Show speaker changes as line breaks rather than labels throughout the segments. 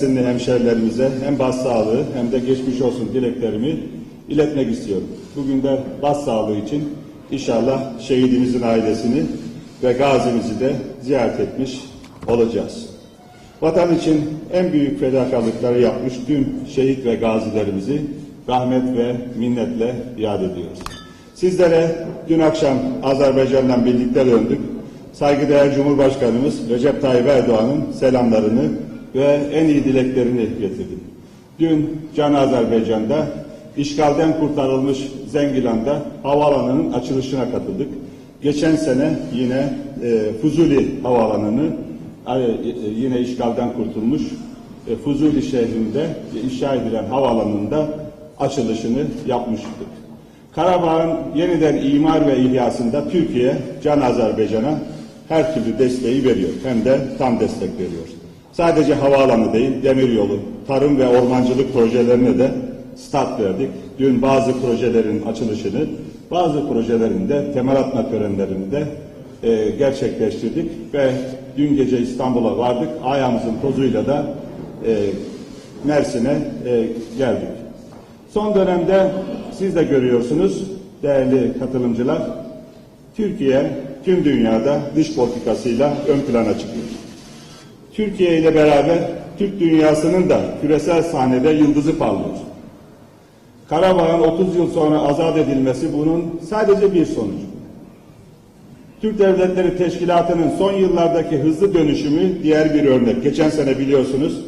Mersinli hemşerilerimize hem başsağlığı hem de geçmiş olsun dileklerimi iletmek istiyorum. Bugün de başsağlığı için inşallah şehidimizin ailesini ve gazimizi de ziyaret etmiş olacağız. Vatan için en büyük fedakarlıkları yapmış tüm şehit ve gazilerimizi rahmet ve minnetle yad ediyoruz. Sizlere dün akşam Azerbaycan'dan birlikte döndük. Saygıdeğer Cumhurbaşkanımız Recep Tayyip Erdoğan'ın selamlarını ve en iyi dileklerini getirdim. Dün Can Azerbaycan'da işgalden kurtarılmış Zengilan'da havaalanının açılışına katıldık. Geçen sene yine e, Fuzuli Havaalanı'nı e, e, yine işgalden kurtulmuş e, Fuzuli şehrinde inşa edilen havaalanında açılışını yapmıştık. Karabağ'ın yeniden imar ve ihyasında Türkiye, Can Azerbaycan'a her türlü desteği veriyor. Hem de tam destek veriyor. Sadece havaalanı değil, demiryolu, tarım ve ormancılık projelerine de start verdik. Dün bazı projelerin açılışını, bazı projelerin de temel atma törenlerini de e, gerçekleştirdik ve dün gece İstanbul'a vardık. Ayağımızın tozuyla da e, Mersin'e e, geldik. Son dönemde siz de görüyorsunuz değerli katılımcılar, Türkiye tüm dünyada dış politikasıyla ön plana çıkıyor. Türkiye ile beraber Türk dünyasının da küresel sahnede yıldızı parlıyor. Karabağ'ın 30 yıl sonra azat edilmesi bunun sadece bir sonucu. Türk Devletleri Teşkilatı'nın son yıllardaki hızlı dönüşümü diğer bir örnek. Geçen sene biliyorsunuz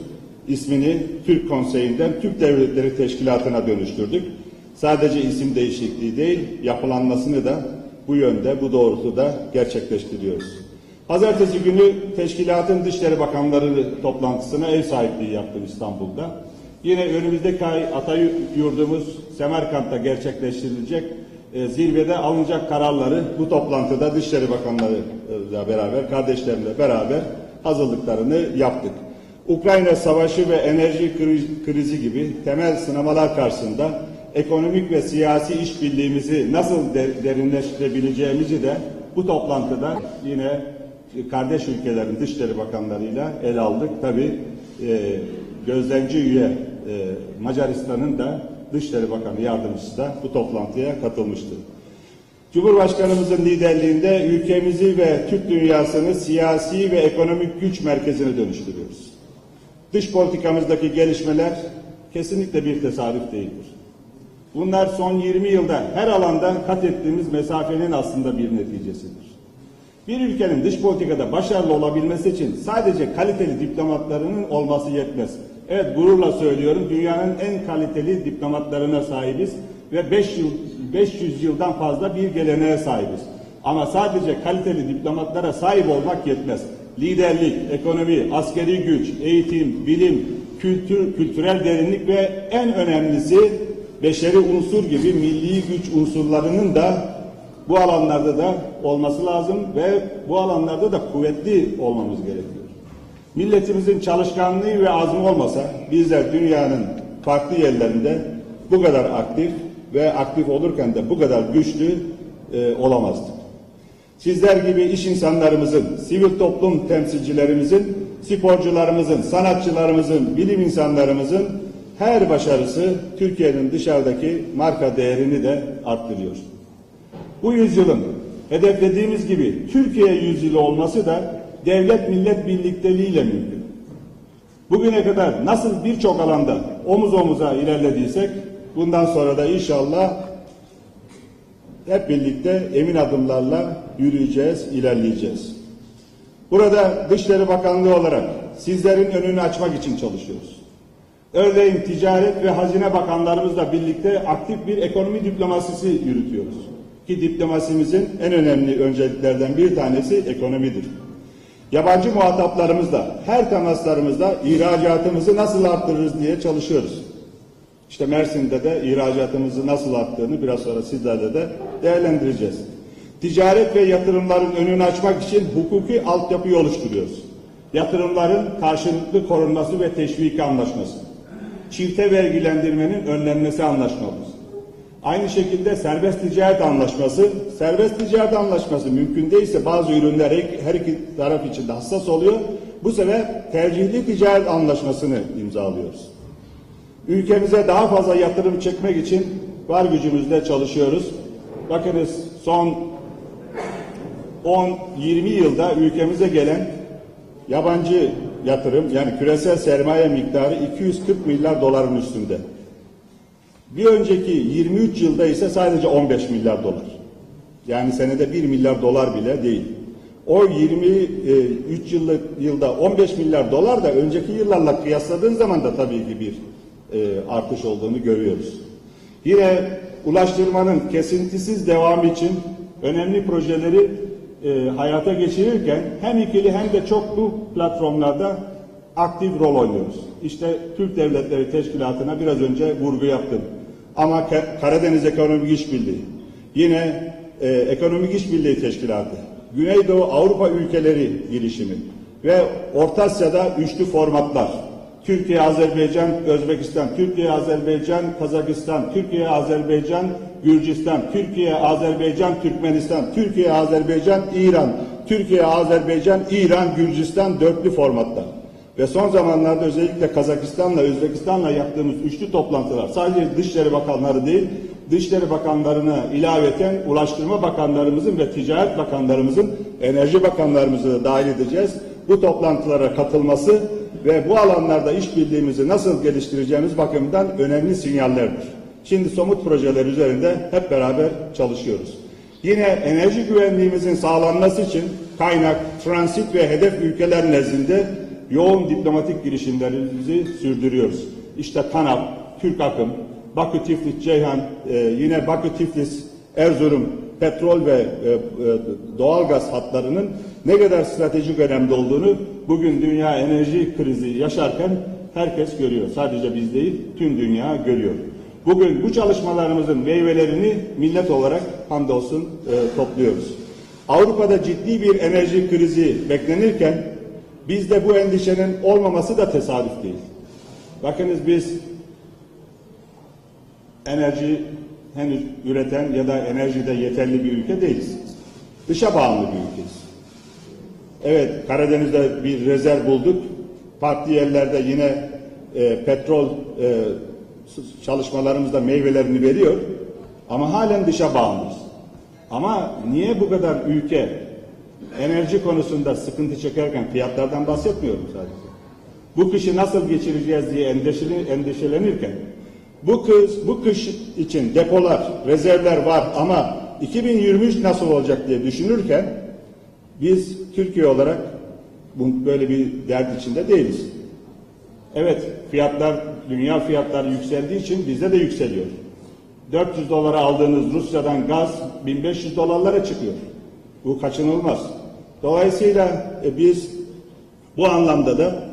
ismini Türk Konseyi'nden Türk Devletleri Teşkilatı'na dönüştürdük. Sadece isim değişikliği değil, yapılanmasını da bu yönde, bu doğrultuda gerçekleştiriyoruz. Pazartesi günü teşkilatın Dışişleri Bakanları toplantısına ev sahipliği yaptım İstanbul'da. Yine önümüzdeki ay Atay yurdumuz Semerkant'ta gerçekleştirilecek e, zirvede alınacak kararları bu toplantıda Dışişleri Bakanlarıyla beraber, kardeşlerimle beraber hazırlıklarını yaptık. Ukrayna savaşı ve enerji kriz- krizi gibi temel sınamalar karşısında ekonomik ve siyasi işbirliğimizi nasıl de- derinleştirebileceğimizi de bu toplantıda yine kardeş ülkelerin dışişleri bakanlarıyla ele aldık. Tabi gözlemci üye e, Macaristan'ın da Dışişleri Bakanı yardımcısı da bu toplantıya katılmıştı. Cumhurbaşkanımızın liderliğinde ülkemizi ve Türk dünyasını siyasi ve ekonomik güç merkezine dönüştürüyoruz. Dış politikamızdaki gelişmeler kesinlikle bir tesadüf değildir. Bunlar son 20 yılda her alanda kat ettiğimiz mesafenin aslında bir neticesidir. Bir ülkenin dış politikada başarılı olabilmesi için sadece kaliteli diplomatlarının olması yetmez. Evet gururla söylüyorum dünyanın en kaliteli diplomatlarına sahibiz ve 5 yıl 500 yıldan fazla bir geleneğe sahibiz. Ama sadece kaliteli diplomatlara sahip olmak yetmez. Liderlik, ekonomi, askeri güç, eğitim, bilim, kültür, kültürel derinlik ve en önemlisi beşeri unsur gibi milli güç unsurlarının da bu alanlarda da olması lazım ve bu alanlarda da kuvvetli olmamız gerekiyor. Milletimizin çalışkanlığı ve azmi olmasa bizler dünyanın farklı yerlerinde bu kadar aktif ve aktif olurken de bu kadar güçlü e, olamazdık. Sizler gibi iş insanlarımızın, sivil toplum temsilcilerimizin, sporcularımızın, sanatçılarımızın, bilim insanlarımızın her başarısı Türkiye'nin dışarıdaki marka değerini de arttırıyor. Bu yüzyılın hedeflediğimiz gibi Türkiye yüzyılı olması da devlet millet birlikteliğiyle mümkün. Bugüne kadar nasıl birçok alanda omuz omuza ilerlediysek bundan sonra da inşallah hep birlikte emin adımlarla yürüyeceğiz, ilerleyeceğiz. Burada Dışişleri Bakanlığı olarak sizlerin önünü açmak için çalışıyoruz. Örneğin Ticaret ve Hazine Bakanlarımızla birlikte aktif bir ekonomi diplomasisi yürütüyoruz. Ki diplomasimizin en önemli önceliklerden bir tanesi ekonomidir. Yabancı muhataplarımızla, her temaslarımızda ihracatımızı nasıl arttırırız diye çalışıyoruz. İşte Mersin'de de ihracatımızı nasıl arttığını biraz sonra sizlerle de değerlendireceğiz. Ticaret ve yatırımların önünü açmak için hukuki altyapıyı oluşturuyoruz. Yatırımların karşılıklı korunması ve teşviki anlaşması. Çifte vergilendirmenin önlenmesi anlaşmamız. Aynı şekilde serbest ticaret anlaşması, serbest ticaret anlaşması mümkün değilse bazı ürünler her iki taraf için de hassas oluyor. bu sene tercihli ticaret anlaşmasını imzalıyoruz. Ülkemize daha fazla yatırım çekmek için var gücümüzle çalışıyoruz. Bakınız son 10-20 yılda ülkemize gelen yabancı yatırım yani küresel sermaye miktarı 240 milyar doların üstünde. Bir önceki 23 yılda ise sadece 15 milyar dolar. Yani senede 1 milyar dolar bile değil. O 23 yıllık yılda 15 milyar dolar da önceki yıllarla kıyasladığın zaman da tabii ki bir e, artış olduğunu görüyoruz. Yine ulaştırmanın kesintisiz devamı için önemli projeleri e, hayata geçirirken hem ikili hem de çoklu platformlarda aktif rol oynuyoruz. İşte Türk Devletleri Teşkilatı'na biraz önce vurgu yaptım. Ama Ka- Karadeniz Ekonomik İşbirliği, yine e, Ekonomik İşbirliği Teşkilatı, Güneydoğu Avrupa ülkeleri girişimi. Ve Orta Asya'da üçlü formatlar. Türkiye, Azerbaycan, Özbekistan, Türkiye, Azerbaycan, Kazakistan, Türkiye, Azerbaycan, Gürcistan, Türkiye, Azerbaycan, Türkmenistan, Türkiye, Azerbaycan, İran, Türkiye, Azerbaycan, İran, Gürcistan dörtlü formatta. Ve son zamanlarda özellikle Kazakistan'la, Özbekistan'la yaptığımız üçlü toplantılar sadece Dışişleri Bakanları değil, Dışişleri Bakanlarına ilaveten Ulaştırma Bakanlarımızın ve Ticaret Bakanlarımızın, Enerji Bakanlarımızı da dahil edeceğiz. Bu toplantılara katılması ve bu alanlarda işbirliğimizi nasıl geliştireceğimiz bakımından önemli sinyallerdir. Şimdi somut projeler üzerinde hep beraber çalışıyoruz. Yine enerji güvenliğimizin sağlanması için kaynak, transit ve hedef ülkeler nezdinde yoğun diplomatik girişimlerimizi sürdürüyoruz. İşte TANAP, Türk Akım, Bakü Tiflis Ceyhan, e, yine Bakü Tiflis Erzurum petrol ve e, e, doğalgaz hatlarının ne kadar stratejik önemli olduğunu bugün dünya enerji krizi yaşarken herkes görüyor. Sadece biz değil, tüm dünya görüyor. Bugün bu çalışmalarımızın meyvelerini millet olarak hamdolsun e, topluyoruz. Avrupa'da ciddi bir enerji krizi beklenirken bizde bu endişenin olmaması da tesadüf değil. Bakınız biz enerji henüz üreten ya da enerjide yeterli bir ülke değiliz. Dışa bağımlı bir ülkeyiz. Evet Karadeniz'de bir rezerv bulduk. Farklı yerlerde yine e, petrol e, çalışmalarımızda meyvelerini veriyor. Ama halen dışa bağımlıyız. Ama niye bu kadar ülke enerji konusunda sıkıntı çekerken fiyatlardan bahsetmiyorum sadece. Bu kışı nasıl geçireceğiz diye endişelenirken bu kış, bu kış için depolar, rezervler var ama 2023 nasıl olacak diye düşünürken biz Türkiye olarak böyle bir dert içinde değiliz. Evet fiyatlar, dünya fiyatları yükseldiği için bizde de yükseliyor. 400 dolara aldığınız Rusya'dan gaz 1500 dolarlara çıkıyor. Bu kaçınılmaz. Dolayısıyla e, biz bu anlamda da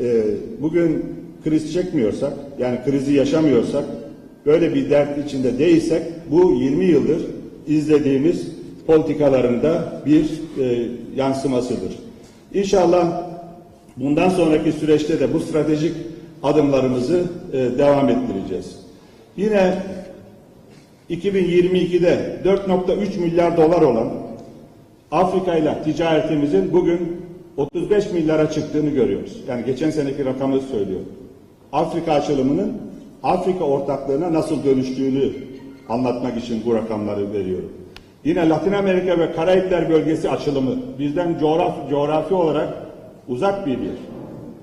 e, bugün kriz çekmiyorsak, yani krizi yaşamıyorsak, böyle bir dert içinde değilsek, bu 20 yıldır izlediğimiz politikalarında bir e, yansımasıdır. İnşallah bundan sonraki süreçte de bu stratejik adımlarımızı e, devam ettireceğiz. Yine 2022'de 4.3 milyar dolar olan Afrika ile ticaretimizin bugün 35 milyara çıktığını görüyoruz. Yani geçen seneki rakamı söylüyor. Afrika açılımının Afrika ortaklığına nasıl dönüştüğünü anlatmak için bu rakamları veriyorum. Yine Latin Amerika ve Karayipler bölgesi açılımı bizden coğraf, coğrafi olarak uzak bir yer.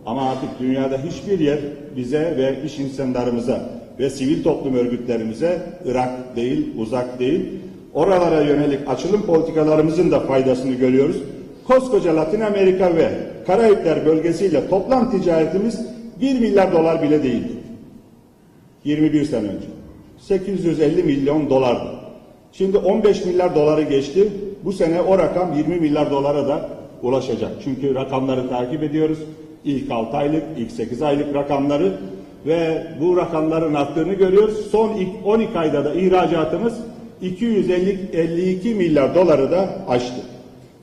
Ama artık dünyada hiçbir yer bize ve iş insanlarımıza ve sivil toplum örgütlerimize Irak değil, uzak değil. Oralara yönelik açılım politikalarımızın da faydasını görüyoruz. Koskoca Latin Amerika ve Karayipler bölgesiyle toplam ticaretimiz 1 milyar dolar bile değildi. 21 sene önce. 850 milyon dolardı. Şimdi 15 milyar doları geçti. Bu sene o rakam 20 milyar dolara da ulaşacak. Çünkü rakamları takip ediyoruz. İlk 6 aylık, ilk 8 aylık rakamları ve bu rakamların arttığını görüyoruz. Son ilk 12 ayda da ihracatımız 252 milyar doları da aştı.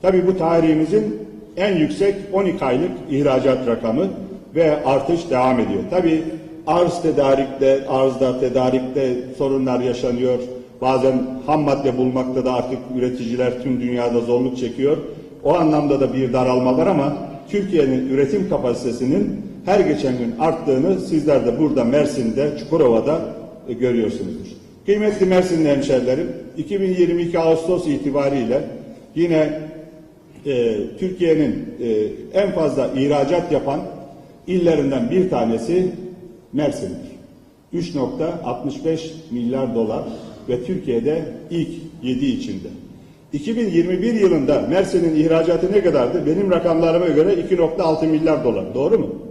Tabii bu tarihimizin en yüksek 12 aylık ihracat rakamı ve artış devam ediyor. Tabii arz tedarikte, arzda, tedarikte sorunlar yaşanıyor. Bazen ham madde bulmakta da artık üreticiler tüm dünyada zorluk çekiyor. O anlamda da bir daralma var ama Türkiye'nin üretim kapasitesinin her geçen gün arttığını sizler de burada Mersin'de, Çukurova'da e, görüyorsunuzdur. Kıymetli Mersinli hemşerilerim, 2022 Ağustos itibariyle yine e, Türkiye'nin e, en fazla ihracat yapan illerinden bir tanesi Mersin'dir. 3.65 milyar dolar ve Türkiye'de ilk 7 içinde. 2021 yılında Mersin'in ihracatı ne kadardı? Benim rakamlarıma göre 2.6 milyar dolar. Doğru mu?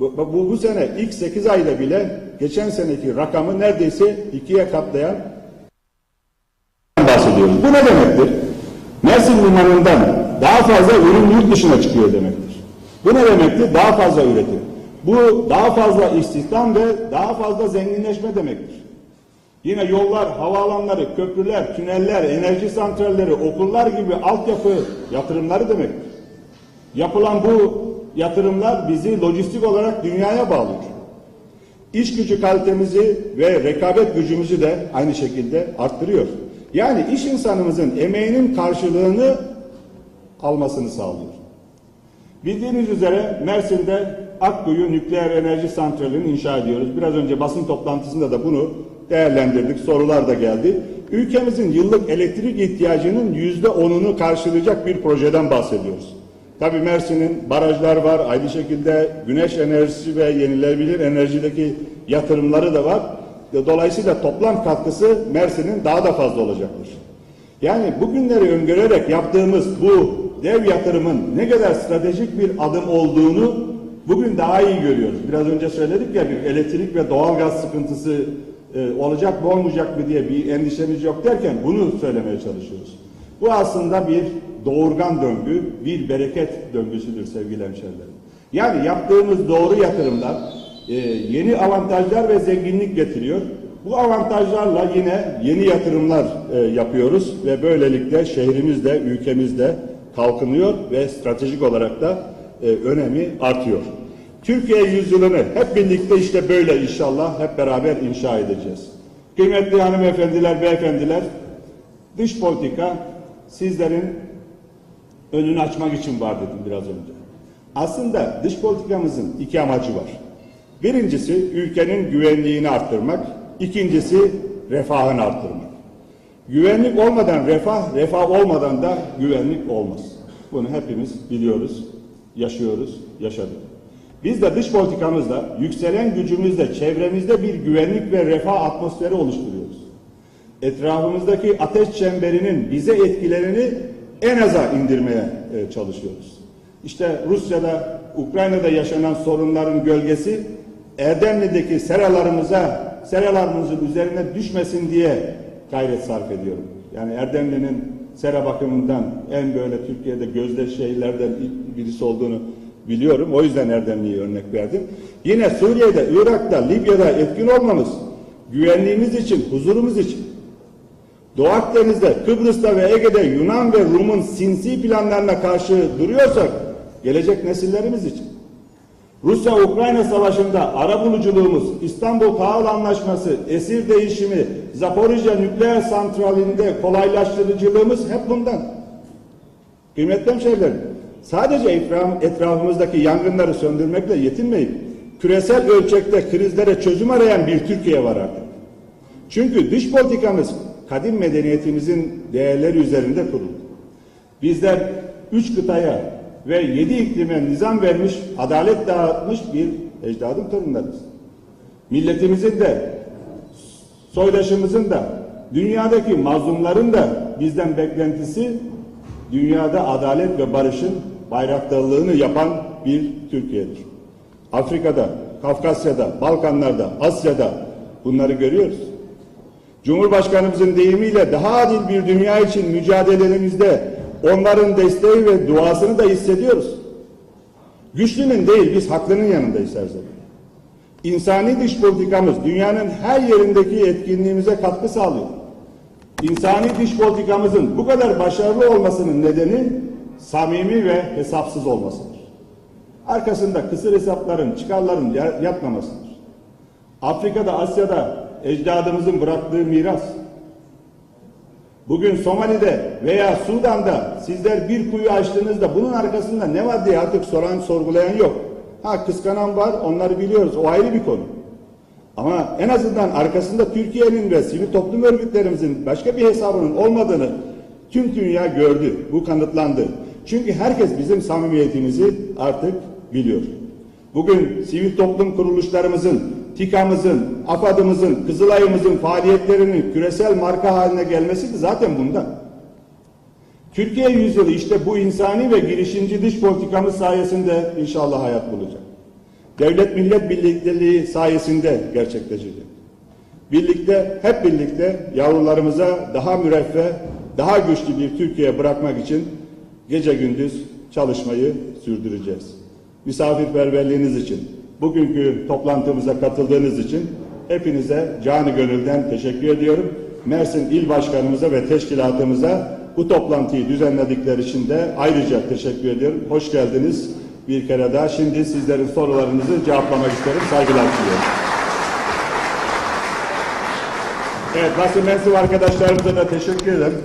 Bu, bu, bu sene ilk 8 ayda bile geçen seneki rakamı neredeyse ikiye katlayan bahsediyoruz. Bu ne demektir? Mersin limanından daha fazla ürün yurt dışına çıkıyor demektir. Bu ne demektir? Daha fazla üretim. Bu daha fazla istihdam ve daha fazla zenginleşme demektir. Yine yollar, havaalanları, köprüler, tüneller, enerji santralleri, okullar gibi altyapı yatırımları demektir. Yapılan bu yatırımlar bizi lojistik olarak dünyaya bağlıyor. İş gücü kalitemizi ve rekabet gücümüzü de aynı şekilde arttırıyor. Yani iş insanımızın emeğinin karşılığını almasını sağlıyor. Bildiğiniz üzere Mersin'de Akkuyu Nükleer Enerji Santrali'ni inşa ediyoruz. Biraz önce basın toplantısında da bunu değerlendirdik. Sorular da geldi. Ülkemizin yıllık elektrik ihtiyacının yüzde onunu karşılayacak bir projeden bahsediyoruz. Tabii Mersin'in barajlar var. Aynı şekilde güneş enerjisi ve yenilenebilir enerjideki yatırımları da var. Dolayısıyla toplam katkısı Mersin'in daha da fazla olacaktır. Yani bugünleri öngörerek yaptığımız bu dev yatırımın ne kadar stratejik bir adım olduğunu bugün daha iyi görüyoruz. Biraz önce söyledik ya bir elektrik ve doğalgaz sıkıntısı e, olacak mı olmayacak mı diye bir endişemiz yok derken bunu söylemeye çalışıyoruz. Bu aslında bir doğurgan döngü, bir bereket döngüsüdür sevgili hemşehrilerim. Yani yaptığımız doğru yatırımlar e, yeni avantajlar ve zenginlik getiriyor. Bu avantajlarla yine yeni yatırımlar e, yapıyoruz ve böylelikle şehrimizde, ülkemizde kalkınıyor ve stratejik olarak da e, önemi artıyor. Türkiye yüzyılını hep birlikte işte böyle inşallah hep beraber inşa edeceğiz. Kıymetli hanımefendiler, beyefendiler, dış politika sizlerin önünü açmak için var dedim biraz önce. Aslında dış politikamızın iki amacı var. Birincisi ülkenin güvenliğini arttırmak, ikincisi refahını arttırmak. Güvenlik olmadan refah, refah olmadan da güvenlik olmaz. Bunu hepimiz biliyoruz, yaşıyoruz, yaşadık. Biz de dış politikamızda yükselen gücümüzle çevremizde bir güvenlik ve refah atmosferi oluşturuyoruz. Etrafımızdaki ateş çemberinin bize etkilerini en aza indirmeye e, çalışıyoruz. İşte Rusya'da, Ukrayna'da yaşanan sorunların gölgesi Erdemli'deki seralarımıza, seralarımızın üzerine düşmesin diye gayret sarf ediyorum. Yani Erdemli'nin sera bakımından en böyle Türkiye'de gözde şehirlerden birisi olduğunu biliyorum. O yüzden Erdemli'yi örnek verdim. Yine Suriye'de, Irak'ta, Libya'da etkin olmamız güvenliğimiz için, huzurumuz için. Doğu Akdeniz'de, Kıbrıs'ta ve Ege'de Yunan ve Rum'un sinsi planlarına karşı duruyorsak gelecek nesillerimiz için. Rusya-Ukrayna savaşında ara buluculuğumuz, İstanbul Kaal Anlaşması, esir değişimi, Zaporijya nükleer santralinde kolaylaştırıcılığımız hep bundan. Kıymetli hemşehrilerim, sadece etrafımızdaki yangınları söndürmekle yetinmeyip küresel ölçekte krizlere çözüm arayan bir Türkiye var artık. Çünkü dış politikamız kadim medeniyetimizin değerleri üzerinde kuruldu. Bizler üç kıtaya ve yedi iklime nizam vermiş, adalet dağıtmış bir ecdadın torunlarıyız. Milletimizin de, soydaşımızın da, dünyadaki mazlumların da bizden beklentisi dünyada adalet ve barışın bayraktarlığını yapan bir Türkiye'dir. Afrika'da, Kafkasya'da, Balkanlar'da, Asya'da bunları görüyoruz. Cumhurbaşkanımızın deyimiyle daha adil bir dünya için mücadelemizde onların desteği ve duasını da hissediyoruz. Güçlünün değil biz haklının yanındayız her zaman. İnsani dış politikamız dünyanın her yerindeki etkinliğimize katkı sağlıyor. İnsani dış politikamızın bu kadar başarılı olmasının nedeni samimi ve hesapsız olmasıdır. Arkasında kısır hesapların, çıkarların yatmamasıdır. Afrika'da, Asya'da ecdadımızın bıraktığı miras, Bugün Somali'de veya Sudan'da sizler bir kuyu açtığınızda bunun arkasında ne var diye artık soran sorgulayan yok. Ha kıskanan var onları biliyoruz o ayrı bir konu. Ama en azından arkasında Türkiye'nin ve sivil toplum örgütlerimizin başka bir hesabının olmadığını tüm dünya gördü. Bu kanıtlandı. Çünkü herkes bizim samimiyetimizi artık biliyor. Bugün sivil toplum kuruluşlarımızın, TİKA'mızın, AFAD'ımızın, Kızılay'ımızın faaliyetlerinin küresel marka haline gelmesi de zaten bundan. Türkiye yüzyılı işte bu insani ve girişimci dış politikamız sayesinde inşallah hayat bulacak. Devlet millet birlikteliği sayesinde gerçekleşecek. Birlikte, hep birlikte yavrularımıza daha müreffeh, daha güçlü bir Türkiye bırakmak için gece gündüz çalışmayı sürdüreceğiz. Misafirperverliğiniz için, bugünkü toplantımıza katıldığınız için hepinize canı gönülden teşekkür ediyorum. Mersin İl Başkanımıza ve teşkilatımıza bu toplantıyı düzenledikleri için de ayrıca teşekkür ediyorum. Hoş geldiniz bir kere daha. Şimdi sizlerin sorularınızı cevaplamak isterim. Saygılar diliyorum. Evet, basın mensubu arkadaşlarımıza da teşekkür ederim.